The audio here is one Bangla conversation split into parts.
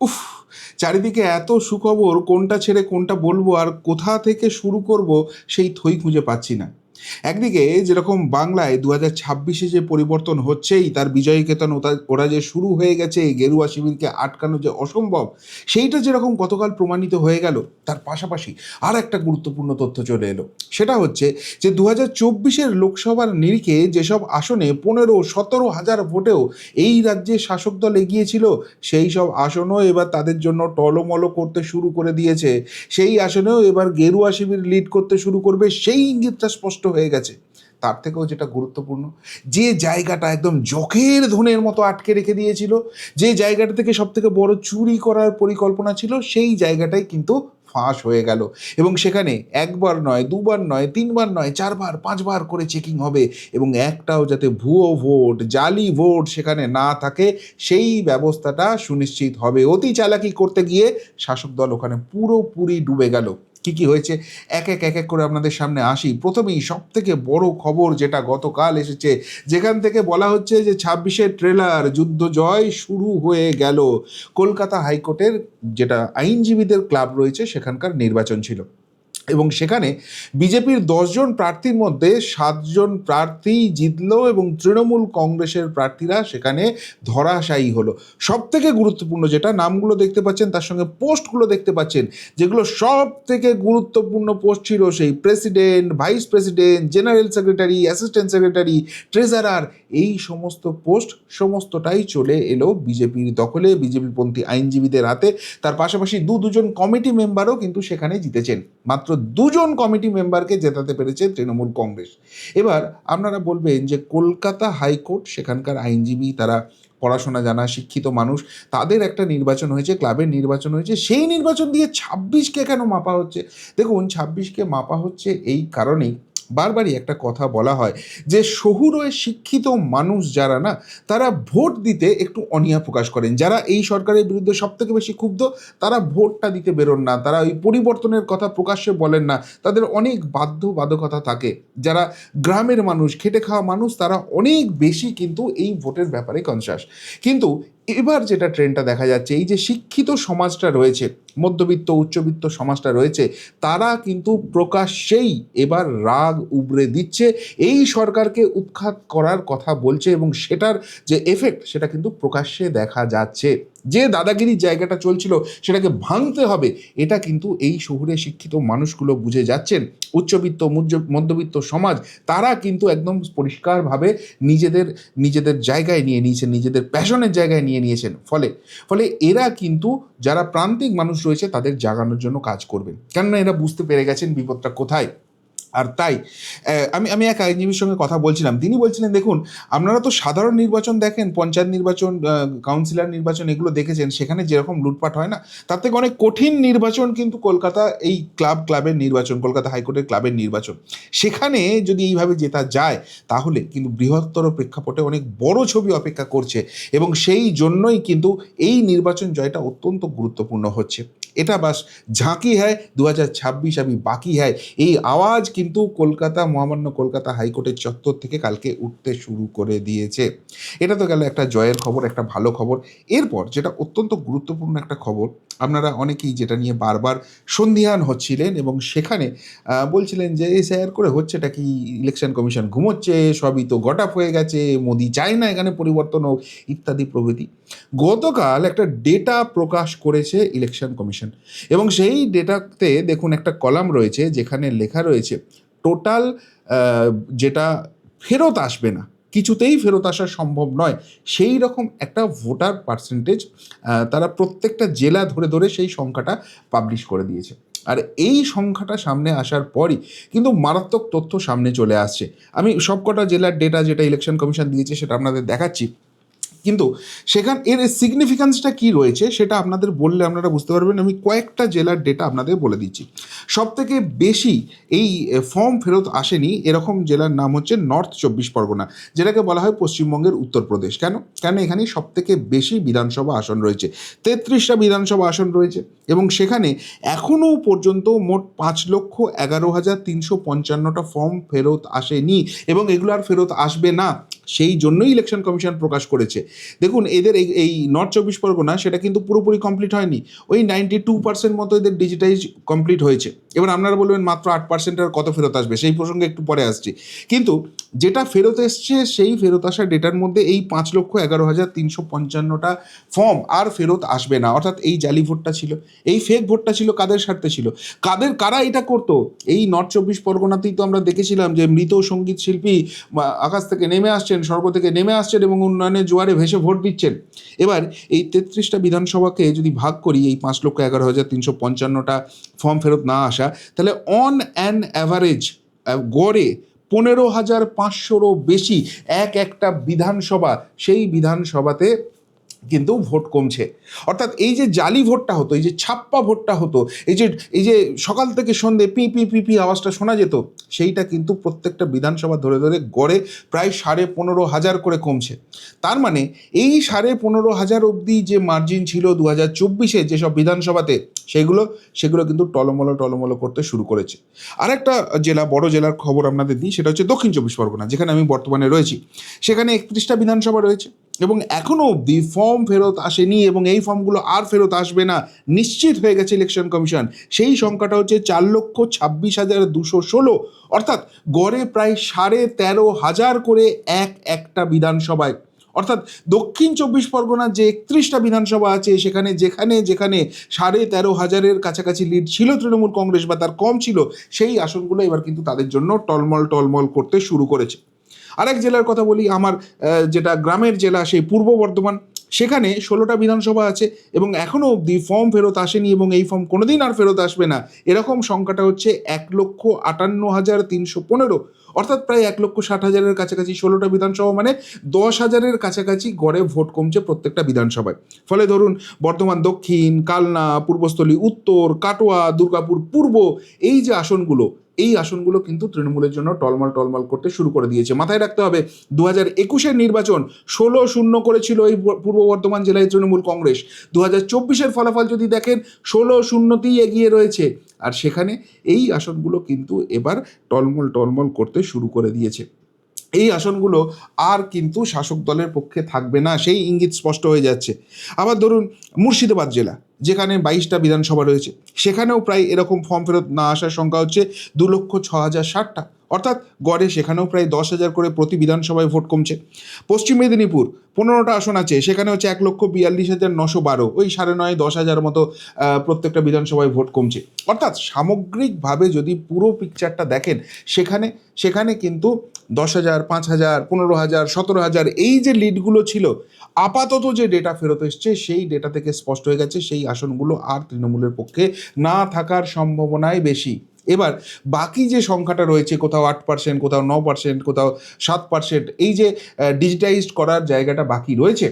উফ, চারিদিকে এত সুখবর, কোনটা ছেড়ে কোনটা বলব আর কোথা থেকে শুরু করব, সেই থই খুঁজে পাচ্ছি না। একদিকে যেরকম বাংলায় দু হাজার ছাব্বিশে যে পরিবর্তন হচ্ছেই, তার বিজয়ী কেতন ওরা যে শুরু হয়ে গেছে গেরুয়া শিবিরকে আটকানো যে অসম্ভব, সেইটা যেরকম গতকাল প্রমাণিত হয়ে গেল, তার পাশাপাশি আর একটা গুরুত্বপূর্ণ তথ্য চলে এলো। সেটা হচ্ছে যে দু হাজার চব্বিশের লোকসভার নিরিখে যেসব আসনে পনেরো, সতেরো হাজার ভোটেও এই রাজ্যে শাসক দল এগিয়েছিল, সেই সব আসনও এবার তাদের জন্য টলমলো করতে শুরু করে দিয়েছে। সেই আসনেও এবার গেরুয়া শিবির লিড করতে শুরু করবে, সেই ইঙ্গিতটা স্পষ্ট হয়ে গেছে, তার থেকেও যেটা গুরুত্বপূর্ণ, যে জায়গাটা একদম জখের ধনের মতো আটকে রেখে দিয়েছিল, যে জায়গাটা থেকে সব থেকে বড় চুরি করার পরিকল্পনা ছিল, সেই জায়গাটাই কিন্তু ফাঁস হয়ে গেল। এবং সেখানে একবার নয়, দুবার নয়, তিনবার নয়, চারবার, পাঁচবার করে চেকিং হবে এবং একটাও যাতে ভুয়ো ভোট, জালি ভোট সেখানে না থাকে, সেই ব্যবস্থাটা সুনিশ্চিত হবে। অতি চালাকি করতে গিয়ে শাসক দল ওখানে পুরোপুরি ডুবে গেল। কি কি হয়েছে? এক এক এক এক করে আপনাদের সামনে আসি। প্রথমেই সব থেকে বড় খবর যেটা গতকাল এসেছে, যেখান থেকে বলা হচ্ছে যে ছাব্বিশের ট্রেলার যুদ্ধ জয় শুরু হয়ে গেল। কলকাতা হাইকোর্টের যেটা আইনজীবীদের ক্লাব রয়েছে, সেখানকার নির্বাচন ছিল। এবং সেখানে বিজেপির দশজন প্রার্থীর মধ্যে সাতজন প্রার্থী জিতলো এবং তৃণমূল কংগ্রেসের প্রার্থীরা সেখানে ধরাশায়ী হলো। সব থেকে গুরুত্বপূর্ণ যেটা নামগুলো দেখতে পাচ্ছেন, তার সঙ্গে পোস্টগুলো দেখতে পাচ্ছেন, যেগুলো সব থেকে গুরুত্বপূর্ণ পোস্ট ছিল সেই president, vice president, general secretary, assistant secretary, treasurer, এই সমস্ত পোস্ট সমস্তটাই চলে এলো বিজেপির দখলে। বিজেপিপন্থী আইনজীবীদের হাতে। তার পাশাপাশি দু দুজন কমিটি মেম্বারও কিন্তু সেখানে জিতেছেন। মাত্র দুজন কমিটি মেম্বারকে জেতাতে পেরেছে তৃণমূল কংগ্রেস। এবার আপনারা বলবেন যে কলকাতা হাইকোর্ট, সেখানকার আইনজীবী, তারা পড়াশোনা জানা, শিক্ষিত মানুষ, তাদের একটা নির্বাচন হয়েছে, ক্লাবের নির্বাচন হয়েছে, সেই নির্বাচন দিয়ে ছাব্বিশকে কেন মাপা হচ্ছে? দেখুন, ছাব্বিশকে মাপা হচ্ছে এই কারণেই বারবারই একটা কথা বলা হয় যে শহুরে শিক্ষিত মানুষ যারা না, তারা ভোট দিতে একটু অনীহা প্রকাশ করেন। যারা এই সরকারের বিরুদ্ধে সব থেকে বেশি ক্ষুব্ধ, তারা ভোটটা দিতে বেরোন না। তারা ওই পরিবর্তনের কথা প্রকাশ্যে বলেন না। তাদের অনেক বাধ্যবাধকতা থাকে। যারা গ্রামের মানুষ, খেটে খাওয়া মানুষ, তারা অনেক বেশি কিন্তু এই ভোটের ব্যাপারে কনসাস কিন্তু এবার যেটা ট্রেন্ডটা দেখা যাচ্ছে, এই যে শিক্ষিত সমাজটা রয়েছে, মধ্যবিত্ত, উচ্চবিত্ত সমাজটা রয়েছে, তারা কিন্তু প্রকাশ্যেই এবার রাগ উবড়ে দিচ্ছে। এই সরকারকে উৎখাত করার কথা বলছে এবং সেটার যে এফেক্ট সেটা কিন্তু প্রকাশ্যে দেখা যাচ্ছে। যে দাদাগিরির জায়গাটা চলছিল সেটাকে ভাঙতে হবে, এটা কিন্তু এই শহুরে শিক্ষিত মানুষগুলো বুঝে যাচ্ছেন। উচ্চবিত্ত মধ্যবিত্ত সমাজ, তারা কিন্তু একদম পরিষ্কারভাবে নিজেদের নিজেদের জায়গায় নিয়ে নিয়েছেন, নিজেদের প্যাশনের জায়গায় নিয়ে নিয়েছেন। ফলে ফলে এরা কিন্তু যারা প্রান্তিক মানুষ রয়েছে তাদের জাগানোর জন্য কাজ করবেন। কেননা এরা বুঝতে পেরে গেছেন বিপদটা কোথায়। আর তাই আমি আমি এক আইনজীবীর সঙ্গে কথা বলছিলাম। তিনি বলছিলেন, দেখুন, আপনারা তো সাধারণ নির্বাচন দেখেন, পঞ্চায়েত নির্বাচন কাউন্সিলর নির্বাচন এগুলো দেখেছেন, সেখানে যেরকম লুটপাট হয় না, তার থেকে অনেক কঠিন নির্বাচন কিন্তু কলকাতা এই ক্লাব, ক্লাবের নির্বাচন, কলকাতা হাইকোর্টের ক্লাবের নির্বাচন। সেখানে যদি এইভাবে জেতা যায়, তাহলে কিন্তু বৃহত্তর প্রেক্ষাপটে অনেক বড় ছবি অপেক্ষা করছে এবং সেই জন্যই কিন্তু এই নির্বাচন জয়টা অত্যন্ত গুরুত্বপূর্ণ হচ্ছে। এটা বাস ঝাঁকি হ্যায় দু হাজার ছাব্বিশ আমি বাকি হ্যায়। এই আওয়াজ কিন্তু কলকাতা, মহামান্য কলকাতা হাইকোর্টের চত্বর থেকে কালকে উঠতে শুরু করে দিয়েছে। এটা তো গেল একটা জয়ের খবর, একটা ভালো খবর। এরপর যেটা অত্যন্ত গুরুত্বপূর্ণ একটা খবর, আপনারা অনেকেই যেটা নিয়ে বারবার সন্ধিহান হচ্ছিলেন এবং সেখানে বলছিলেন যে এই স্যার, করে হচ্ছেটা কি? ইলেকশন কমিশন ঘুমোচ্ছে, সবই তো গট আপ হয়ে গেছে, মোদি চায় না এখানে পরিবর্তন হোক, ইত্যাদি প্রভৃতি। গতকাল একটা ডেটা প্রকাশ করেছে ইলেকশন কমিশন এবং সেই ডেটাতে দেখুন একটা কলাম রয়েছে যেখানে লেখা রয়েছে, টোটাল যেটা ফেরত আসবে না, কিছুতেই ফেরত আসা সম্ভব নয়। সেই রকম একটা ভোটার পার্সেন্টেজ তারা প্রত্যেকটা জেলা ধরে ধরে সেই সংখ্যাটা পাবলিশ করে দিয়েছে। আর এই সংখ্যাটা সামনে আসার পরই কিন্তু মারাত্মক তথ্য সামনে চলে আসছে। আমি সবকটা জেলার ডেটা যেটা ইলেকশন কমিশন দিয়েছে সেটা আপনাদের দেখাচ্ছি। কিন্তু সেখান এর সিগনিফিক্যান্সটা কি রয়েছে সেটা আপনাদের বললে আপনারা বুঝতে পারবেন। আমি কয়েকটা জেলার ডেটা আপনাদের বলে দিচ্ছি। সব থেকে বেশি এই ফর্ম ফেরত আসেনি এরকম জেলার নাম হচ্ছে নর্থ চব্বিশ পরগনা, যেটাকে বলা হয় পশ্চিমবঙ্গের উত্তরপ্রদেশ কেন? কেন এখানে সব থেকে বেশি বিধানসভা আসন রয়েছে? তেত্রিশটা বিধানসভা আসন রয়েছে এবং সেখানে এখনও পর্যন্ত মোট পাঁচ লক্ষ এগারো হাজার তিনশো পঞ্চান্নটা ফর্ম ফেরত আসেনি এবং এগুলো আর ফেরত আসবে না। সেই জন্যই ইলেকশন কমিশন প্রকাশ করেছে। দেখুন, এদের এই এই নর্থ চব্বিশ পরগনা, সেটা কিন্তু পুরোপুরি কমপ্লিট হয়নি। ওই নাইনটি টু পার্সেন্ট মতো এদের ডিজিটাইজ কমপ্লিট হয়েছে। এবার আপনারা বলবেন, মাত্র আট পার্সেন্ট আর কত ফেরত আসবে? সেই প্রসঙ্গে একটু পরে আসছি। কিন্তু যেটা ফেরত এসছে, সেই ফেরত আসা ডেটার মধ্যে এই পাঁচ লক্ষ এগারো হাজার তিনশো পঞ্চান্নটা ফর্ম আর ফেরত আসবে না। অর্থাৎ এই জালি ভোটটা ছিল, এই ফেক ভোটটা ছিল, কাদের স্বার্থে ছিল? কাদের, কারা এটা করতো? এই নর্থ চব্বিশ পরগনাতেই তো আমরা দেখেছিলাম যে মৃত সংগীত শিল্পী আকাশ থেকে নেমে আসছেন, স্বর্গ থেকে নেমে আসছেন এবং উন্নয়নের জোয়ারে ভেসে ভোট দিচ্ছেন। এবার এই তেত্রিশটা বিধানসভাকে যদি ভাগ করি, এই পাঁচ লক্ষ এগারো হাজার তিনশো পঞ্চান্নটা ফর্ম ফেরত না আসা তাহলে অন অ্যান অ্যাভারেজ গড়ে পনেরো হাজার পাঁচশোরও বেশি এক একটা বিধানসভা সেই বিধানসভাতে কিন্তু ভোট কমছে। অর্থাৎ এই যে জালি ভোটটা হতো, এই যে ছাপ্পা ভোটটা হতো, এই যে এই যে সকাল থেকে সন্ধে পি পি পি পি আওয়াজটা শোনা যেত, সেইটা কিন্তু প্রত্যেকটা বিধানসভা ধরে ধরে গড়ে প্রায় সাড়ে পনেরো হাজার করে কমছে। তার মানে এই সাড়ে পনেরো হাজার অবধি যে মার্জিন ছিল দু হাজার চব্বিশে যেসব বিধানসভাতে, সেগুলো সেগুলো কিন্তু টলমলো টলমলো করতে শুরু করেছে। আরেকটা জেলা, বড় জেলার খবর আপনাদের দিই, সেটা হচ্ছে দক্ষিণ চব্বিশ পরগনা, যেখানে আমি বর্তমানে রয়েছি। সেখানে একত্রিশটা বিধানসভা রয়েছে। এবং এখনও অবধি ফর্ম ফেরত আসেনি এবং এই ফর্মগুলো আর ফেরত আসবে না। নিশ্চিত হয়ে গেছে ইলেকশন কমিশন সেই সংখ্যাটা হচ্ছে চার লক্ষ ছাব্বিশ হাজার দুশো ষোলো। অর্থাৎ গড়ে প্রায় সাড়ে তেরো হাজার করে এক একটা বিধানসভায়। অর্থাৎ দক্ষিণ চব্বিশ পরগনার যে একত্রিশটা বিধানসভা আছে, সেখানে যেখানে যেখানে সাড়ে তেরো হাজারের কাছাকাছি লিড ছিল তৃণমূল কংগ্রেস বা তার কম ছিল, সেই আসনগুলো এবার কিন্তু তাদের জন্য টলমল টলমল করতে শুরু করেছে। আরেক জেলার কথা বলি, আমার যেটা গ্রামের জেলা, সেই পূর্ব বর্ধমান, সেখানে ষোলোটা বিধানসভা আছে এবং এখনও অবধি ফর্ম ফেরত আসেনি এবং এই ফর্ম কোনোদিন আর ফেরত আসবে না। এরকম সংখ্যাটা হচ্ছে এক লক্ষ আটান্ন হাজার তিনশো পনেরো। অর্থাৎ প্রায় এক লক্ষ ষাট হাজারের কাছাকাছি ষোলোটা বিধানসভা মানে দশ হাজারের কাছাকাছি গড়ে ভোট কমছে প্রত্যেকটা বিধানসভায়। ফলে ধরুন, বর্ধমান দক্ষিণ, কালনা, পূর্বস্থলী, উত্তর, কাটোয়া, দুর্গাপুর, পূর্ব, এই যে আসনগুলো এই আসনগুলো কিন্তু তৃণমূলের জন্য টলমল টলমল করতে শুরু করে দিয়েছে। মাথায় রাখতে হবে দু হাজার একুশের নির্বাচন ষোলো শূন্য করেছিল এই পূর্ব বর্ধমান জেলায় তৃণমূল কংগ্রেস। দু হাজার চব্বিশের ফলাফল যদি দেখেন, ষোলো শূন্যতেই এগিয়ে রয়েছে। আর সেখানে এই আসনগুলো কিন্তু এবার টলমল টলমল করতে শুরু করে দিয়েছে। এই আসনগুলো আর কিন্তু শাসক দলের পক্ষে থাকবে না, সেই ইঙ্গিত স্পষ্ট হয়ে যাচ্ছে। আবার ধরুন মুর্শিদাবাদ জেলা। যেখানে বাইশটা বিধানসভা রয়েছে, সেখানেও প্রায় এরকম ফর্ম ফেরত না আসার সংখ্যা হচ্ছে দু লক্ষ ছ হাজার ষাটটা। অর্থাৎ গড়ে সেখানেও প্রায় দশ হাজার করে প্রতি বিধানসভায় ভোট কমছে। পশ্চিম মেদিনীপুর, পনেরোটা আসন আছে, সেখানে হচ্ছে এক লক্ষ বিয়াল্লিশ হাজার নশো বারো। ওই সাড়ে নয়, দশ হাজার মতো প্রত্যেকটা বিধানসভায় ভোট কমছে। অর্থাৎ সামগ্রিকভাবে যদি পুরো পিকচারটা দেখেন, সেখানে সেখানে কিন্তু দশ হাজার, পাঁচ হাজার, পনেরো হাজার, সতেরো হাজার, এই যে লিডগুলো ছিল, আপাতত যে ডেটা ফেরত এসছে, সেই ডেটা থেকে স্পষ্ট হয়ে গেছে, সেই আসনগুলো আর তৃণমূলের পক্ষে না থাকার সম্ভাবনাই বেশি। এবার বাকি যে সংখ্যাটা রয়েছে, কোথাও আট পার্সেন্ট কোথাও ন পার্সেন্ট কোথাও সাত পার্সেন্ট এই যে ডিজিটাইজড করার জায়গাটা বাকি রয়েছে,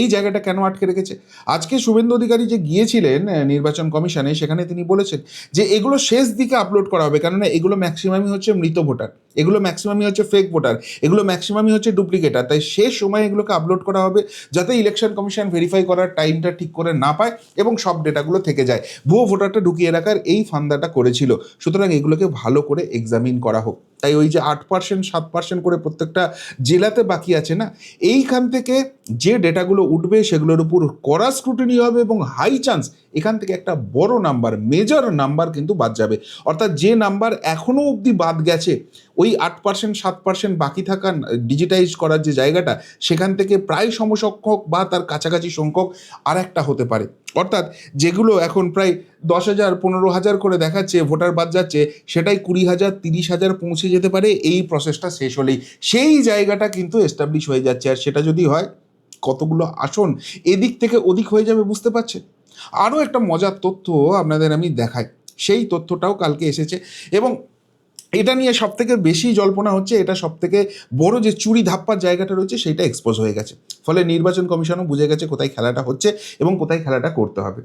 এই জায়গাটা কেন আটকে রেখেছে? আজকে শুভেন্দু অধিকারী যে গিয়েছিলেন নির্বাচন কমিশনে, সেখানে তিনি বলেছেন যে এগুলো শেষ দিকে আপলোড করা হবে, কেননা এগুলো ম্যাক্সিমামই হচ্ছে মৃত ভোটার। এগুলো ম্যাক্সিমামই হচ্ছে ফেক ভোটার এগুলো ম্যাক্সিমামই হচ্ছে ডুপ্লিকেটার তাই সে সময় এগুলোকে আপলোড করা হবে যাতে ইলেকশন কমিশন ভেরিফাই করার টাইমটা ঠিক করে না পায় এবং সব ডেটাগুলো থেকে যায়। ভুয়ো ভোটারটা ঢুকিয়ে রাখার এই ফান্দাটা করেছিল। সুতরাং এগুলোকে ভালো করে এক্সামিন করা হোক। তাই ওই যে আট পার্সেন্ট সাত পার্সেন্ট করে প্রত্যেকটা জেলাতে বাকি আছে না, এইখান থেকে যে ডেটাগুলো উঠবে সেগুলোর উপর কড়া স্ক্রুটিনি হবে এবং হাই চান্স এখান থেকে একটা বড় নাম্বার মেজর নাম্বার কিন্তু বাদ যাবে। অর্থাৎ যে নাম্বার এখনও অবধি বাদ গেছে ওই আট পার্সেন্ট সাত পার্সেন্ট বাকি থাকা ডিজিটাইজ করার যে জায়গাটা, সেখান থেকে প্রায় সমসংখ্যক বা তার কাছাকাছি সংখ্যক আর একটা হতে পারে। অর্থাৎ যেগুলো এখন প্রায় দশ হাজার, পনেরো হাজার করে দেখাচ্ছে, ভোটার বাদ যাচ্ছে, সেটাই কুড়ি হাজার, তিরিশ হাজার পৌঁছে যেতে পারে। এই প্রসেসটা শেষ হলেই। সেই জায়গাটা কিন্তু এস্টাবলিশ হয়ে যাচ্ছে। আর সেটা যদি হয়, কতগুলো আসন এদিক থেকে ওদিক হয়ে যাবে বুঝতে পারছেন? আরও একটা মজার তথ্য আপনাদের আমি দেখাই। সেই তথ্যটাও কালকে এসেছে। এবং এটা নিয়ে সব থেকে বেশি জল্পনা হচ্ছে, এটা সব থেকে বড় যে চুরি ধাপ্পার জায়গাটা রয়েছে, সেটা এক্সপোজ হয়ে গেছে। ফলে নির্বাচন কমিশনও বুঝে গেছে কোথায় খেলাটা হচ্ছে এবং কোথায় খেলাটা করতে হবে।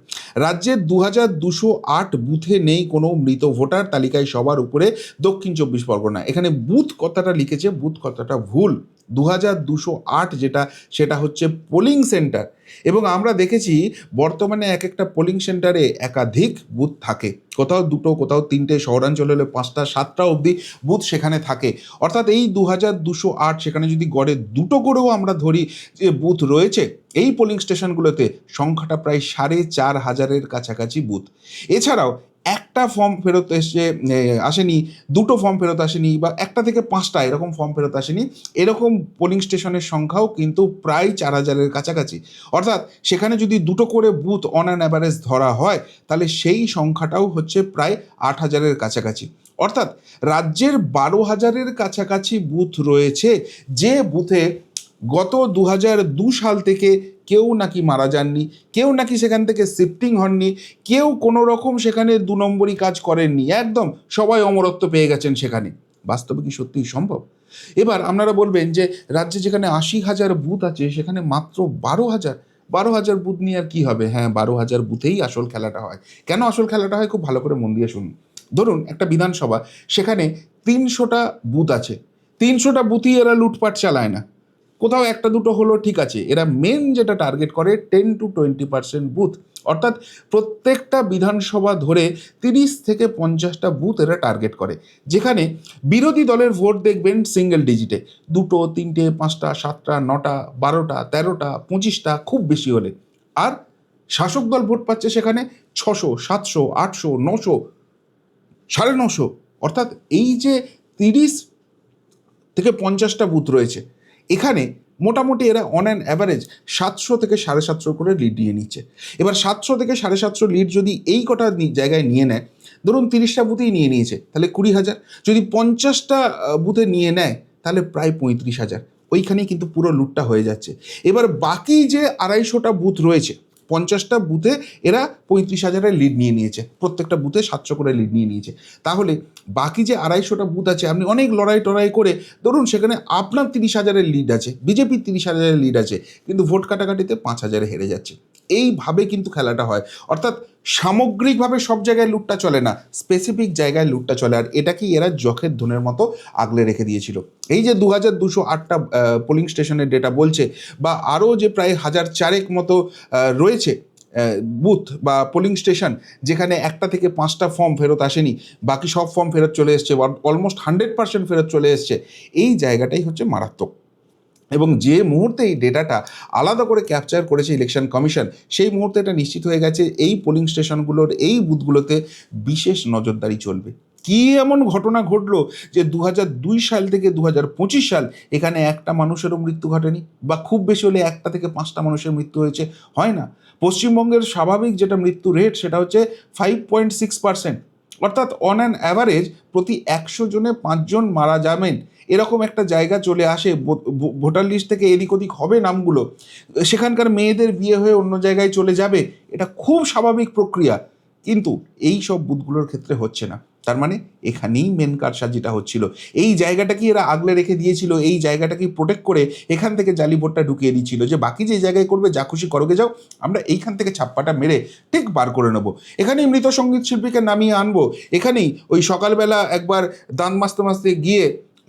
রাজ্যের দু হাজার দুশো আট বুথে নেই কোনো মৃত ভোটার, তালিকায় সবার উপরে দক্ষিণ চব্বিশ পরগনা। এখানে বুথ কথাটা লিখেছে, বুথ কথাটা ভুল। দু হাজার দুশো আট যেটা, সেটা হচ্ছে পোলিং সেন্টার এবং আমরা দেখেছি বর্তমানে এক একটা পোলিং সেন্টারে একাধিক বুথ থাকে। কোথাও দুটো, কোথাও তিনটে, শহরাঞ্চল হলে পাঁচটা, সাতটা অবধি বুথ সেখানে থাকে। অর্থাৎ এই দু হাজার দুশো আট সেখানে যদি গড়ে দুটো করেও আমরা ধরি যে বুথ রয়েছে, এই পোলিং স্টেশনগুলোতে সংখ্যাটা প্রায় সাড়ে চার হাজারের কাছাকাছি বুথ এছাড়াও একটা ফর্ম ফেরত এসে আসেনি, দুটো ফর্ম ফেরত আসেনি বা একটা থেকে পাঁচটা এরকম ফর্ম ফেরত আসেনি, এরকম পোলিং স্টেশনের সংখ্যাও কিন্তু প্রায় চার হাজারের কাছাকাছি। অর্থাৎ সেখানে যদি দুটো করে বুথ অন অ্যান অ্যাভারেজ ধরা হয়, তাহলে সেই সংখ্যাটাও হচ্ছে প্রায় আট হাজারের কাছাকাছি। অর্থাৎ রাজ্যের বারো হাজারের কাছাকাছি বুথ রয়েছে, যে বুথে গত দু দু সাল থেকে কেউ নাকি মারা যাননি, কেউ নাকি সেখান থেকে শিফটিং হননি, কেউ কোনো রকম সেখানে দু নম্বরই কাজ করেননি, একদম সবাই অমরত্ব পেয়ে গেছেন সেখানে। বাস্তবে কি সত্যিই সম্ভব? এবার আপনারা বলবেন যে রাজ্যে যেখানে আশি হাজার বুথ আছে, সেখানে মাত্র বারো হাজার বারো হাজার বুথ নিয়ে আর কী হবে? হ্যাঁ বারো হাজার বুথেই আসল খেলাটা হয়। কেন আসল খেলাটা হয় খুব ভালো করে মন দিয়ে শুনুন। ধরুন একটা বিধানসভা, সেখানে তিনশোটা বুথ আছে। তিনশোটা বুথই এরা লুটপাট চালায় না। কোথাও একটা দুটো হলো, ঠিক আছে। এরা মেন যেটা টার্গেট করে ten to twenty percent booth অর্থাৎ প্রত্যেকটা বিধানসভা ধরে তিরিশ থেকে পঞ্চাশটা বুথ এরা টার্গেট করে। যেখানে বিরোধী দলের ভোট দেখবেন সিঙ্গেল ডিজিটে দুটো, তিনটে, পাঁচটা, সাতটা, নটা, বারোটা, তেরোটা, পঁচিশটা, খুব বেশি হলে। আর শাসক দল ভোট পাচ্ছে সেখানে ছশো, সাতশো, আটশো, নশো, সাড়ে নশো। অর্থাৎ এই যে তিরিশ থেকে পঞ্চাশটা বুথ রয়েছে এখানে মোটামুটি এরা অন অ্যান অ্যাভারেজ সাতশো থেকে সাড়ে সাতশো করে লিড নিয়ে নিচ্ছে। এবার সাতশো থেকে সাড়ে সাতশো লিড যদি এই কটা জায়গায় নিয়ে নেয়, ধরুন তিরিশটা বুথেই নিয়ে নিয়েছে, তাহলে কুড়ি হাজার। যদি পঞ্চাশটা বুথে নিয়ে নেয়, তাহলে প্রায় পঁয়ত্রিশ হাজার। ওইখানেই কিন্তু পুরো লুটটা হয়ে যাচ্ছে। এবার বাকি যে আড়াইশোটা বুথ রয়েছে পঞ্চাশটা বুথে এরা পঁয়ত্রিশ হাজারের লিড নিয়ে নিয়েছে। প্রত্যেকটা বুথে সাতশো করে লিড নিয়ে নিয়েছে। তাহলে বাকি যে আড়াইশোটা বুথ আছে, আপনি অনেক লড়াই টড়াই করে, ধরুন সেখানে আপনার তিরিশ হাজারের লিড আছে, বিজেপির তিরিশ হাজারের লিড আছে, কিন্তু ভোট কাটাকাটিতে পাঁচ হাজারে হেরে যাচ্ছে। এইভাবে কিন্তু খেলাটা হয়। অর্থাৎ সামগ্রিকভাবে সব জায়গায় লুটটা চলে না স্পেসিফিক জায়গায় লুটটা চলে। আর এটাকেই এরা জখের ধনের মতো আগলে রেখে দিয়েছিল। এই যে দু হাজার দুশো আটটা পোলিং স্টেশনের ডেটা বলছে, বা আরও যে প্রায় হাজার চারেক মতো রয়েছে বুথ বা পোলিং স্টেশন যেখানে একটা থেকে পাঁচটা ফর্ম ফেরত আসেনি, বাকি সব ফর্ম ফেরত চলে এসছে অলমোস্ট হান্ড্রেড পার্সেন্ট ফেরত চলে এসছে। এই জায়গাটাই হচ্ছে মারাত্মক। এবং যে মুহূর্তে এই ডেটাটা আলাদা করে ক্যাপচার করেছে ইলেকশন কমিশন সেই মুহূর্তে এটা নিশ্চিত হয়ে গেছে এই পোলিং স্টেশনগুলোর এই বুথগুলোতে বিশেষ নজরদারি চলবে। কি এমন ঘটনা ঘটলো যে দু দুই সাল থেকে দু সাল এখানে একটা মানুষেরও মৃত্যু ঘটেনি বা খুব বেশি হলে একটা থেকে পাঁচটা মানুষের মৃত্যু হয়েছে? হয় না। পশ্চিমবঙ্গের স্বাভাবিক যেটা মৃত্যু রেট সেটা হচ্ছে ফাইভ পয়েন্ট সিক্স পার্সেন্ট অর্থাৎ অন অ্যান অ্যাভারেজ প্রতি একশো জনে পাঁচজন মারা যাবেন। এরকম একটা জায়গা চলে আসে ভোটার লিস্ট থেকে এদিক ওদিক হবে নামগুলো। সেখানকার মেয়েদের বিয়ে হয়ে অন্য জায়গায় চলে যাবে, এটা খুব স্বাভাবিক প্রক্রিয়া। কিন্তু এই সব বুথগুলোর ক্ষেত্রে হচ্ছে না। তার মানে এখানেই মেন কারসাজিটা হচ্ছিল। এই জায়গাটাকে এরা আগলে রেখে দিয়েছিল, এই জায়গাটাকে প্রোটেক্ট করে এখান থেকে জালি ভোটটা ঢুকিয়ে দিচ্ছিল যে বাকি যে জায়গায় করবে, যা খুশি করোগে যাও, আমরা এইখান থেকে ছাপ্পাটা মেরে ঠিক বার করে নেব। এখানেই মৃত সংগীত শিল্পীকে নামিয়ে আনব। এখানেই ওই সকালবেলা একবার দান মাসতে মাসতে গিয়ে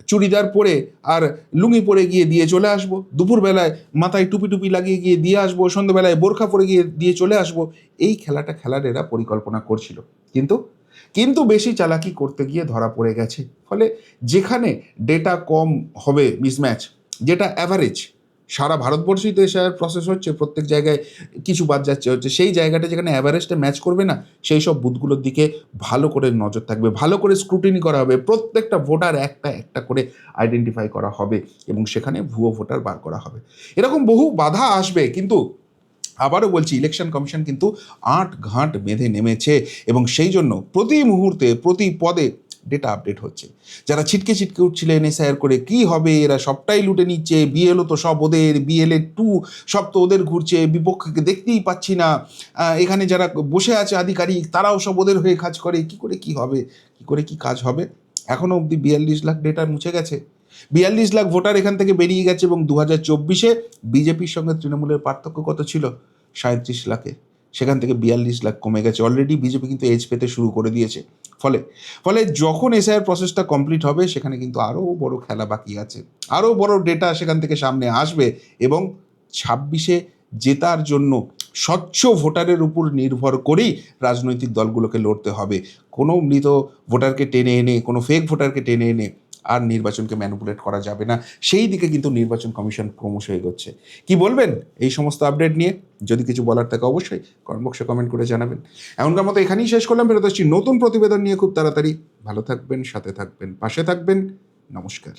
চুড়িদার পরে আর লুঙ্গি পরে গিয়ে দিয়ে চলে আসব। দুপুরবেলায় মাথায় টুপি টুপি লাগিয়ে গিয়ে দিয়ে আসব, সন্ধ্যেবেলায় বোরখা পরে গিয়ে দিয়ে চলে আসব। এই খেলাটা খেলার এরা পরিকল্পনা করছিল। কিন্তু কিন্তু বেশি চালাকি করতে গিয়ে ধরা পড়ে গেছে। ফলে যেখানে ডেটা কম হবে মিসম্যাচ যেটা অ্যাভারেজ সারা ভারতবর্ষেই তো এসআর প্রসেস হচ্ছে, প্রত্যেক জায়গায় কিছু বাদ যাচ্ছে, হচ্ছে সেই জায়গাটা যেখানে অ্যাভারেজটা ম্যাচ করবে না, সেই সব বুথগুলোর দিকে ভালো করে নজর থাকবে, ভালো করে স্ক্রুটিনি করা হবে, প্রত্যেকটা ভোটার একটা একটা করে আইডেন্টিফাই করা হবে এবং সেখানে ভুয়ো ভোটার বার করা হবে। এরকম বহু বাধা আসবে, কিন্তু আবারও বলছি ইলেকশন কমিশন কিন্তু আট ঘাট বেঁধে নেমেছে এবং সেই জন্য প্রতি মুহূর্তে, প্রতি পদে ডেটা আপডেট হচ্ছে। যারা ছিটকে ছিটকে উঠছিলেন এসআইআর করে, কি হবে? এরা সবটাই লুটে নিচ্ছে বিএলও তো সব ওদের বিএলএ টু সব তো ওদের ঘুরছে, বিপক্ষকে দেখতেই পাচ্ছি না। এখানে যারা বসে আছে আধিকারিক, তারাও সব ওদের হয়ে কাজ করে, কি করে কি হবে? কি করে কি কাজ হবে? এখনও অবধি বিয়াল্লিশ লাখ ডেটা মুছে গেছে। বিয়াল্লিশ লাখ ভোটার এখান থেকে বেরিয়ে গেছে এবং দু হাজার চব্বিশে বিজেপির সঙ্গে তৃণমূলের পার্থক্য কত ছিল? সাঁত্রিশ লাখে, সেখান থেকে বিয়াল্লিশ লাখ কমে গেছে। অলরেডি বিজেপি কিন্তু এজ পেতে শুরু করে দিয়েছে। ফলে ফলে যখন এসআইআর প্রসেসটা কমপ্লিট হবে, সেখানে কিন্তু আরও বড় খেলা বাকি আছে। আরও বড় ডেটা সেখান থেকে সামনে আসবে এবং ছাব্বিশে জেতার জন্য স্বচ্ছ ভোটারের উপর নির্ভর করেই রাজনৈতিক দলগুলোকে লড়তে হবে। কোনো মৃত ভোটারকে টেনে এনে, কোনো ফেক ভোটারকে টেনে এনে আর নির্বাচনকে ম্যানুপুলেট করা যাবে না। সেই দিকে কিন্তু নির্বাচন কমিশন ক্রমশ এগোচ্ছে। কি বলবেন এই সমস্ত আপডেট নিয়ে? যদি কিছু বলার থাকে অবশ্যই কমেন্ট বক্সে কমেন্ট করে জানাবেন। এমনকার মতো এখানেই শেষ করলাম। ফেরত আসছি নতুন প্রতিবেদন নিয়ে খুব তাড়াতাড়ি। ভালো থাকবেন, সাথে থাকবেন, পাশে থাকবেন। নমস্কার।